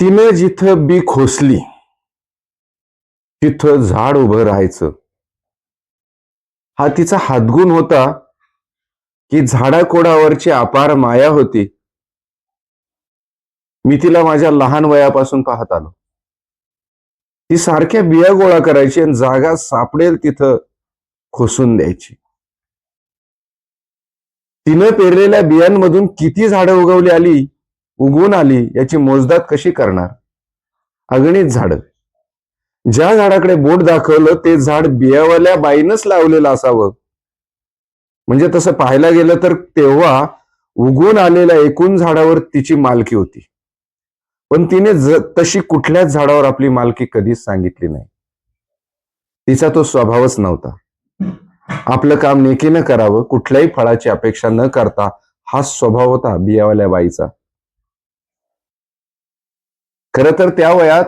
तिनं जिथं बी खोसली तिथं झाड उभं राहायचं. हा तिचा हातगुण होता की झाडाकोडावरची अपार माया होती. मी तिला माझ्या लहान वयापासून पाहत आलो. ती सारख्या बिया गोळा करायची आणि जागा सापडेल तिथं खोसून द्यायची. तिनं पेरलेल्या बियांमधून किती झाडं उगवली आली? उगवून आली याची मोजदात कशी करणार? अगणित झाडं. ज्या झाडाकडे बोट दाखवलं ते झाड बियावाल्या बाईनच लावलेलं असावं. म्हणजे तसं पाहायला गेलं तर तेव्हा उगवून आलेल्या एकूण झाडावर तिची मालकी होती. पण तिने ज- तशी कुठल्याच झाडावर आपली मालकी कधीच सांगितली नाही. तिचा तो स्वभावच नव्हता. आपलं काम नेकीनं करावं कुठल्याही फळाची अपेक्षा न करता हा स्वभाव होता बियावाल्या बाईचा. खर तर त्या वयात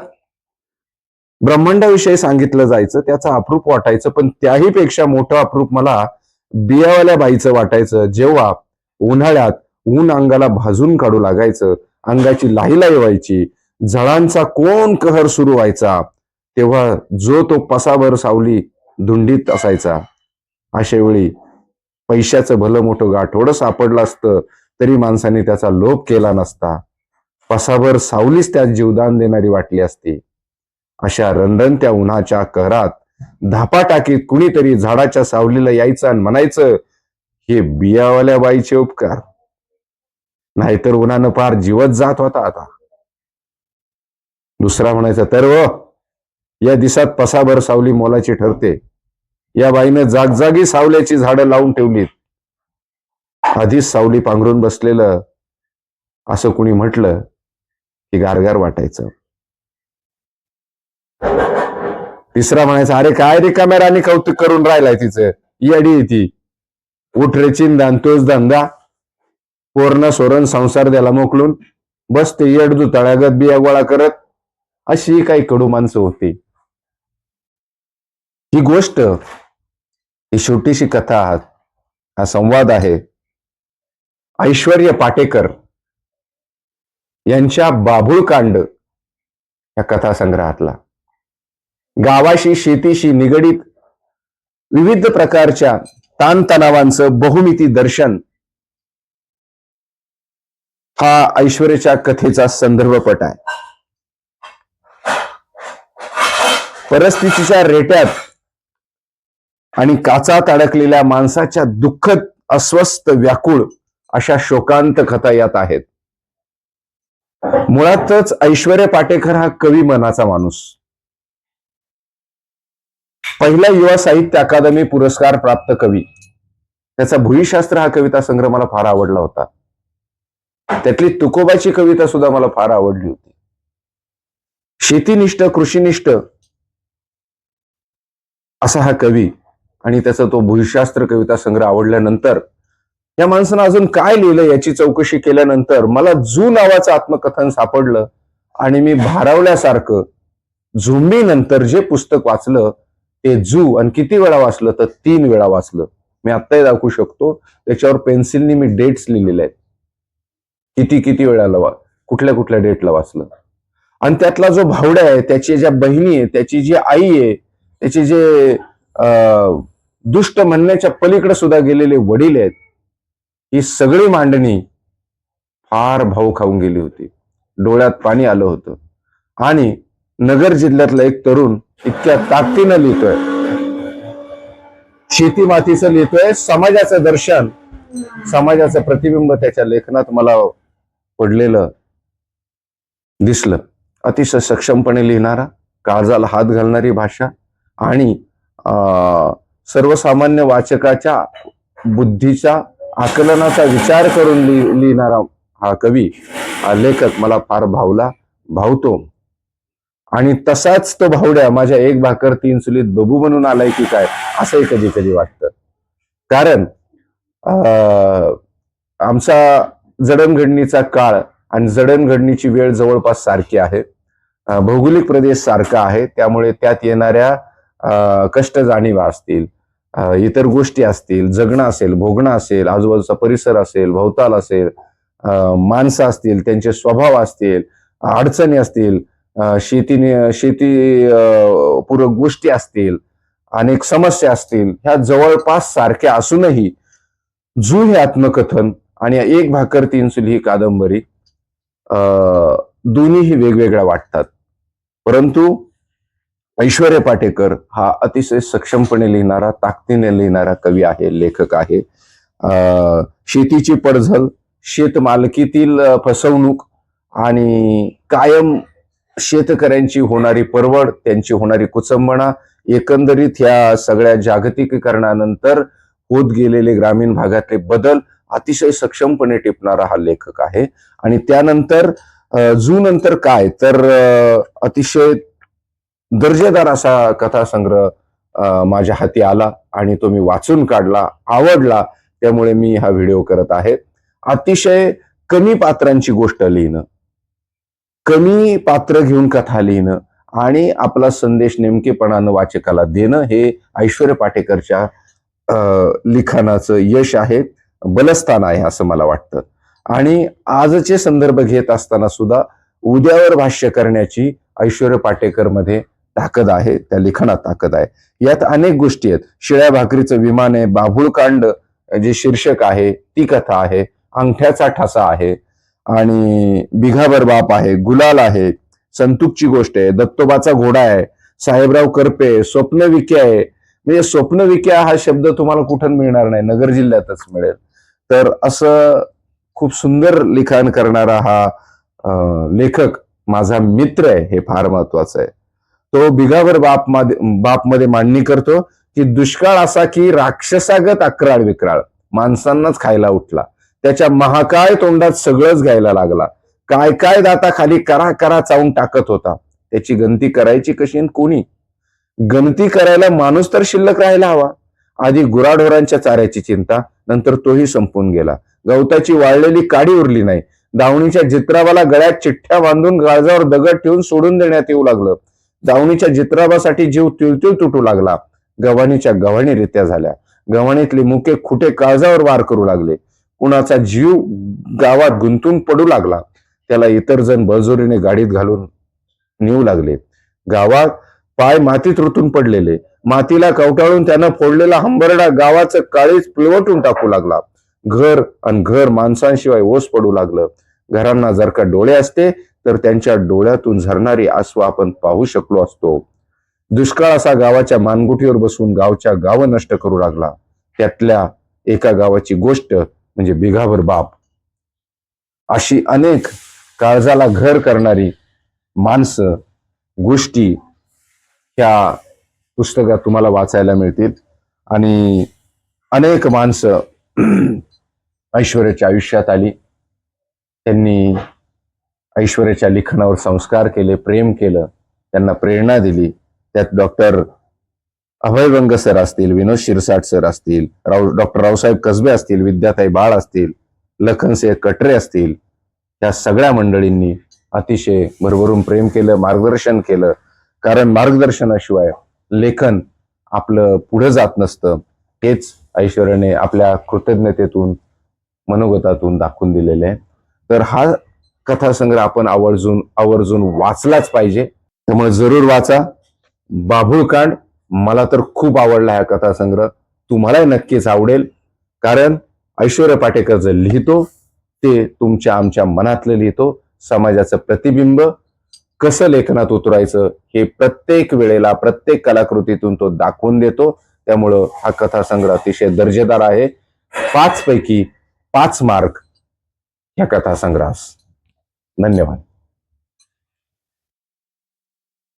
ब्रह्मांडाविषयी सांगितलं जायचं त्याचं अप्रूप वाटायचं पण त्याही पेक्षा मोठं अप्रूप मला बियावाल्या बाईचं वाटायचं जेव्हा उन्हाळ्यात ऊन अंगाला भाजून काढू लागायचं अंगाची लाहीलाई व्हायची झळांचा कोण कहर सुरू व्हायचा तेव्हा जो तो पसाभर सावली धुंडीत असायचा. अशा वेळी पैशाचं भलं मोठं गाठोडं सापडलं असतं तरी माणसाने त्याचा लोभ केला नसता. पसाभर सावलीच त्यात जीवदान देणारी वाटली असती. अशा रंडणत्या उन्हाच्या कहरात धापा टाकीत कुणीतरी झाडाच्या सावलीला यायचं आणि म्हणायचं हे बियावाल्या बाईचे उपकार. नाहीतर उन्हानं फार जीवत जात होता आता. दुसरा म्हणायचा तर व या दिसात पसाभर सावली मोलाची ठरते. या बाईनं जागजागी सावल्याची झाडं लावून ठेवलीत. आधीच सावली पांघरून बसलेलं असं कुणी म्हटलं की गारगार वाटायचं. तिसरा म्हणायचा अरे काय रे कॅमेराने कौतुक करून राहिलाय तिचं? येडी आहे ती. उठ रे चिंदान तोच धंदा. पोरण सोरण संसार द्याला मोकलून बस ते येडदू तळ्यागत बिया गोळा करत. अशी काही कडू माणसं होती. ही गोष्ट ही छोटीशी कथा हा संवाद आहे. ऐश्वर्य पाटेकर यांच्या बाभुळकांड या कथासंग्रहातला. गावाशी शेतीशी निगडीत विविध प्रकारच्या ताणतणावांचं बहुमिती दर्शन हा ऐश्वर्याच्या कथेचा संदर्भपट आहे. परिस्थितीच्या रेट्यात आणि काचात अडकलेल्या माणसाच्या दुःखद अस्वस्थ व्याकुळ अशा शोकांत कथा यात आहेत. मुळातच ऐश्वर्य पाटेकर हा कवी मनाचा माणूस. पहिला युवा साहित्य अकादमी पुरस्कार प्राप्त कवी. त्याचा भुईशास्त्र हा कविता संग्रह मला फार आवडला होता. त्यातली तुकोबाची कविता सुद्धा मला फार आवडली होती. शेतीनिष्ठ कृषीनिष्ठ असा हा कवी आणि त्याचा तो भूशास्त्र कविता संग्रह आवडल्यानंतर या माणसानं अजून काय लिहिलं याची चौकशी केल्यानंतर मला जू नावाचं आत्मकथन सापडलं आणि मी भारावल्यासारखं झुंबी नंतर जे पुस्तक वाचलं ते जू आणि किती वेळा वाचलं तर तीन वेळा वाचलं. मी आत्ताही दाखवू शकतो. त्याच्यावर पेन्सिलनी मी डेट्स लिहिलेल्या आहेत. किती किती वेळाला वा कुठल्या कुठल्या डेटला वाचलं. आणि त्यातला जो भावड्या आहे त्याची ज्या बहिणी आहे त्याची जी आई आहे त्याचे जे दुष्ट म्हणण्याच्या पलीकडे सुद्धा गेलेले वडील आहेत ही सगळी मांडणी फार भाऊ खाऊन गेली होती. डोळ्यात पाणी आलं होतं. आणि नगर जिल्ह्यातला एक तरुण इतक्या ताकदीनं लिहितोय. शेती मातीचं लिहितोय. समाजाचं दर्शन समाजाचं प्रतिबिंब त्याच्या लेखनात मला पडलेलं दिसलं. अतिशय सक्षमपणे लिहिणारा काळजाला हात घालणारी भाषा आणि अं, सर्वसामान्य वाचकाच्या बुद्धीच्या आकलनाचा विचार करून लि लिहिणारा हा कवी हा लेखक मला फार भावला भावतो. आणि तसाच तो भावड्या माझ्या एक भाकर तीन चुलीत बबू म्हणून आलाय की काय असंही कधी कधी वाटतं. कारण आमचा जडणघडणीचा काळ आणि जडणघडणीची वेळ जवळपास सारखी आहे. भौगोलिक प्रदेश सारखा आहे त्यामुळे त्यात येणाऱ्या कष्ट जाणीवा असतील. इतर गोष्टी असतील जगणं असेल भोगणं असेल आजूबाजूचा परिसर असेल भोवताल असेल माणसं असतील त्यांचे स्वभाव असतील अडचणी असतील शेतीने शेती पूरक गोष्टी असतील अनेक समस्या असतील ह्या जवळपास सारख्या असूनही जू हे आत्मकथन आणि एक भाकर तीन चुली ही कादंबरी अ, दोन्हीही वेगवेगळ्या वाटतात. परंतु ऐश्वर्य पाटेकर हा अतिशय सक्षमपणे लिहिणारा ताकदीने लिहिणारा कवी आहे लेखक आहे. शेतीची पडझल शेतमालकीतील फसवणूक आणि कायम शेतकऱ्यांची होणारी परवड त्यांची होणारी कुचंबणा एकंदरीत ह्या सगळ्या जागतिकीकरणानंतर होत गेलेले ग्रामीण भागातले बदल अतिशय सक्षमपणे टिपणारा हा लेखक आहे. आणि त्यानंतर जू नंतर काय? तर अतिशय दर्जेदार असा कथासंग्रह माझ्या हाती आला आणि तो मी वाचून काढला आवडला त्यामुळे मी हा व्हिडिओ करत आहे. अतिशय कमी पात्रांची गोष्ट लिहिणं कमी पात्र घेऊन कथा लिहिणं आणि आपला संदेश नेमकेपणानं वाचकाला देणं हे ऐश्वर्य पाटेकरच्या लिखाणाचं यश आहे बलस्थान आहे असं मला वाटतं. आणि आजचे संदर्भ घेत असताना सुद्धा उद्यावर भाष्य करण्याची ऐश्वर्य पाटेकरमध्ये ताकद आहे त्या लिखाणात ताकद आहे. यात अनेक गोष्टी आहेत. शिळ्या भाकरीचं विमान आहे बाभुळकांड जे शीर्षक आहे ती कथा आहे अंगठ्याचा ठसा आहे आणि बिघाबर बाप आहे गुलाल आहे संतुकची गोष्ट आहे दत्तोबाचा घोडा आहे साहेबराव करपे स्वप्न आहे. म्हणजे स्वप्न विक्या हा शब्द तुम्हाला कुठं मिळणार नाही नगर जिल्ह्यातच मिळेल. तर असं खूप सुंदर लिखाण करणारा हा लेखक माझा मित्र आहे हे फार महत्वाचं आहे. तो बिगावर बाप बापमध्ये मांडणी करतो की दुष्काळ असा की राक्षसागत अक्राळ विक्राळ. माणसांनाच खायला उठला. त्याच्या महाकाय तोंडात सगळंच घ्यायला लागला. काय काय दाता खाली करा करा चावून टाकत होता. त्याची गणती करायची कशी आणि कोणी? गणती करायला माणूस तर शिल्लक राहायला हवा. आधी गुराढोरांच्या चाऱ्याची चिंता नंतर तोही संपून गेला. गवताची वाळलेली काडी उरली नाही. दावणीच्या जित्रावाला गळ्यात चिठ्ठ्या बांधून गाळजावर दगड ठेवून सोडून देण्यात येऊ लागलं. दावणीच्या जित्राबासाठी जीव तिळतिळ तुटू लागला. गव्हाणीच्या गव्हाणी रित्या झाल्या. गव्हाणीतले मुके खुटे काळजावर वार करू लागले. कुणाचा जीव गावात गुंतून पडू लागला. त्याला इतर जण बळजोरीने गाडीत घालून नेऊ लागले. गावात पाय मातीत रुतून पडलेले. मातीला कवटाळून त्यानं फोडलेला हंबरडा गावाचं काळीच पिळवटून टाकू लागला. घर आणि घर माणसांशिवाय ओस पडू लागलं. घरांना जर का डोळे असते तर त्यांच्या डोळ्यातून झरणारी आसू आपण पाहू शकलो असतो. दुष्काळ असा गावाच्या मानगुटीवर बसून गावच्या गाव नष्ट करू लागला. त्यातल्या एका गावाची गोष्ट म्हणजे बिघाभर बाप. अशी अनेक काळजाला घर करणारी माणसं गोष्टी ह्या पुस्तकात तुम्हाला वाचायला मिळतील. आणि अनेक माणसं ऐश्वर्याच्या आयुष्यात आली. त्यांनी ऐश्वर्याच्या लिखाणावर संस्कार केले प्रेम केलं त्यांना प्रेरणा दिली. त्यात डॉक्टर अभयगंग सर असतील विनोद शिरसाट सर असतील राव डॉक्टर रावसाहेब कसबे असतील विद्याताई बाळ असतील लखनसिंह कटरे असतील या सगळ्या मंडळींनी अतिशय भरभरून प्रेम केलं मार्गदर्शन केलं. कारण मार्गदर्शनाशिवाय लेखन आपलं पुढे जात नसतं. हेच ऐश्वर्याने आपल्या कृतज्ञतेतून मनोगतातून दाखवून दिलेले आहे. तर हा कथासंग्रह आपण आवर्जून आवर्जून वाचलाच पाहिजे. त्यामुळे जरूर वाचा. बाभुळकांड मला तर खूप आवडला हा कथासंग्रह. तुम्हालाही नक्कीच आवडेल. कारण ऐश्वर्य पाटेकर जे लिहितो ते तुमच्या आमच्या मनातलं लिहितो. समाजाचं प्रतिबिंब कसं लेखनात उतरायचं हे प्रत्येक वेळेला प्रत्येक कलाकृतीतून तो दाखवून देतो. त्यामुळं हा कथासंग्रह अतिशय दर्जेदार आहे. पाच पैकी पाच मार्क ह्या कथासंग्रहास. धन्यवाद.